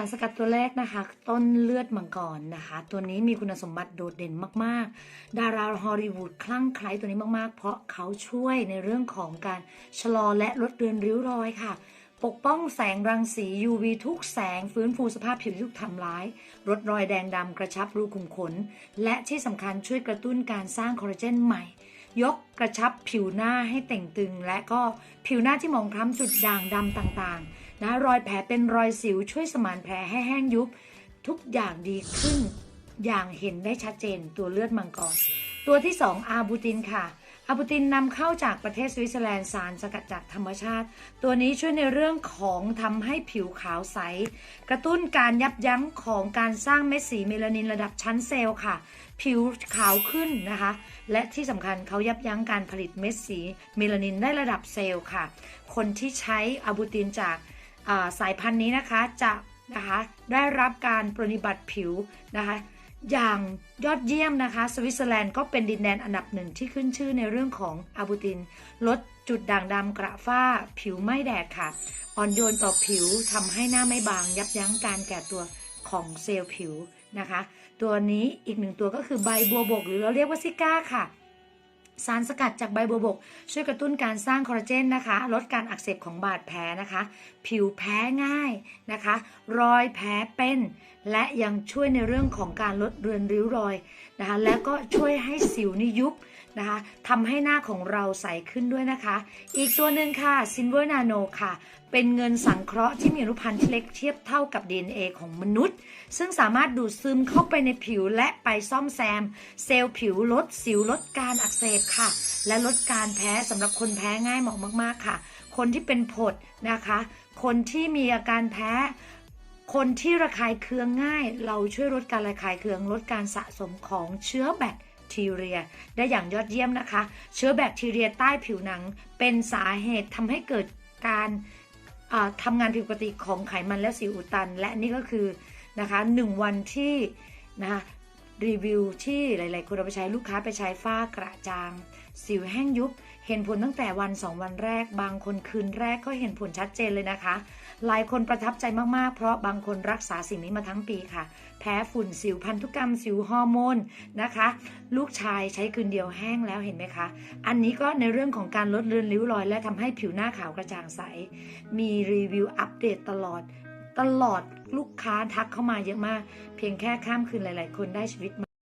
ารสกัดตัวแรกนะคะ ต้นเลือดมังกรนะคะ ตัวนี้มีคุณสมบัติโดดเด่นมากๆ ดาราฮอลลีวูดคลั่งไคล้ตัวนี้มากๆ เพราะเขาช่วยในเรื่องของการชะลอและลดเรือนริ้วรอยค่ะ ปกป้องแสงรังสี UV ทุกแสงฟื้นฟูสภาพผิวที่ถูกทำร้ายลดรอยแดงดำกระชับรูขุมขน และที่สำคัญช่วยกระตุ้นการสร้างคอลลาเจนใหม่ยกกระชับผิวหน้าให้เต่งตึง และก็ผิวหน้าที่มองคล้ำจุดด่างดำต่างๆ นะรอยแผลเป็นรอยสิวช่วยสมานแผลให้แห้งยุบ ทุกอย่างดีขึ้น อย่างเห็นได้ชัดเจนตัวเลือดมังกร ตัวที่ 2 อาบูตินค่ะ อาบูตินนำเข้าจากประเทศสวิตเซอร์แลนด์สารสกัดจากธรรมชาติ ตัวนี้ช่วยในเรื่องของทำให้ผิวขาวใส กระตุ้นการยับยั้งของการสร้างเม็ดสีเมลานินระดับชั้นเซลล์ค่ะ ผิวขาวขึ้นนะคะ และที่สำคัญเขายับยั้งการผลิตเม็ดสีเมลานินได้ระดับเซลล์ค่ะ คนที่ใช้อาบูตินจาก สายพันธุ์นี้นะคะจะนะคะได้รับการปฏิบัติผิวนะคะอย่างยอดเยี่ยมนะคะ สวิตเซอร์แลนด์ก็เป็นดินแดนอันดับหนึ่งที่ขึ้นชื่อในเรื่องของอาบูติน ลดจุดด่างดำกระฝ้า ผิวไม่แดดค่ะ อ่อนโยนต่อผิวทำให้หน้าไม่บาง ยับยั้งการแก่ตัวของเซลล์ผิวนะคะ ตัวนี้อีกหนึ่งตัวก็คือใบบัวบก หรือเราเรียกว่าซิก้าค่ะ สารสกัดจากใบบัวบก ช่วยกระตุ้นการสร้างคอลลาเจนนะคะ ลดการอักเสบของบาดแผลนะคะ ผิวแพ้ง่ายนะคะ รอยแผลเป็น และยังช่วยในเรื่องของการลดเรือนริ้วรอยนะคะ แล้วก็ช่วยให้สิวนี่ยุบ นะคะทำให้หน้าของเราใสขึ้นด้วยนะคะ อีกตัวหนึ่งค่ะซินเวอร์นาโนค่ะ เป็นเงินสังเคราะห์ที่มีอนุพันธ์ที่เล็กเทียบเท่ากับ DNA ของมนุษย์ ซึ่งสามารถดูดซึมเข้าไปในผิวและไปซ่อมแซม เซลล์ผิวลดสิวลดการอักเสบค่ะ และลดการแพ้สำหรับคนแพ้ง่ายเหมาะมากๆค่ะ คนที่เป็นผดนะคะ คนที่มีอาการแพ้คนที่ระคายเคืองง่าย เราช่วยลดการระคายเคืองลดการสะสมของเชื้อแบค ทีเรีย ได้อย่างยอดเยี่ยมนะคะ เชื้อแบคทีเรียใต้ผิวหนัง เป็นสาเหตุทำให้เกิดการทำงานผิดปกติของไขมันและสิวอุดตัน และนี่ก็คือนะคะหนึ่งวันที่นะคะ รีวิวที่หลาย ๆ คนเอาไปใช้ลูกค้าไปใช้ฝ้ากระจาง สิวแห้งยุบ เห็นผลตั้งแต่วัน 2 วันแรก บางคนคืนแรกก็เห็นผลชัดเจนเลยนะคะ หลายคนประทับใจมาก ๆ เพราะบางคนรักษาสิ่งนี้มาทั้งปีค่ะ แพ้ฝุ่นสิวพันธุกรรม สิวฮอร์โมนนะคะ ลูกชายใช้คืนเดียวแห้งแล้วเห็นไหมคะ อันนี้ก็ในเรื่องของการลดเลือนริ้วรอย และทำให้ผิวหน้าขาวกระจ่างใส มีรีวิวอัปเดตตลอด ตลอดลูกค้าทักเข้ามาเยอะมาก เพียงแค่ข้ามคืนหลาย ๆ คนได้ชีวิตใหม่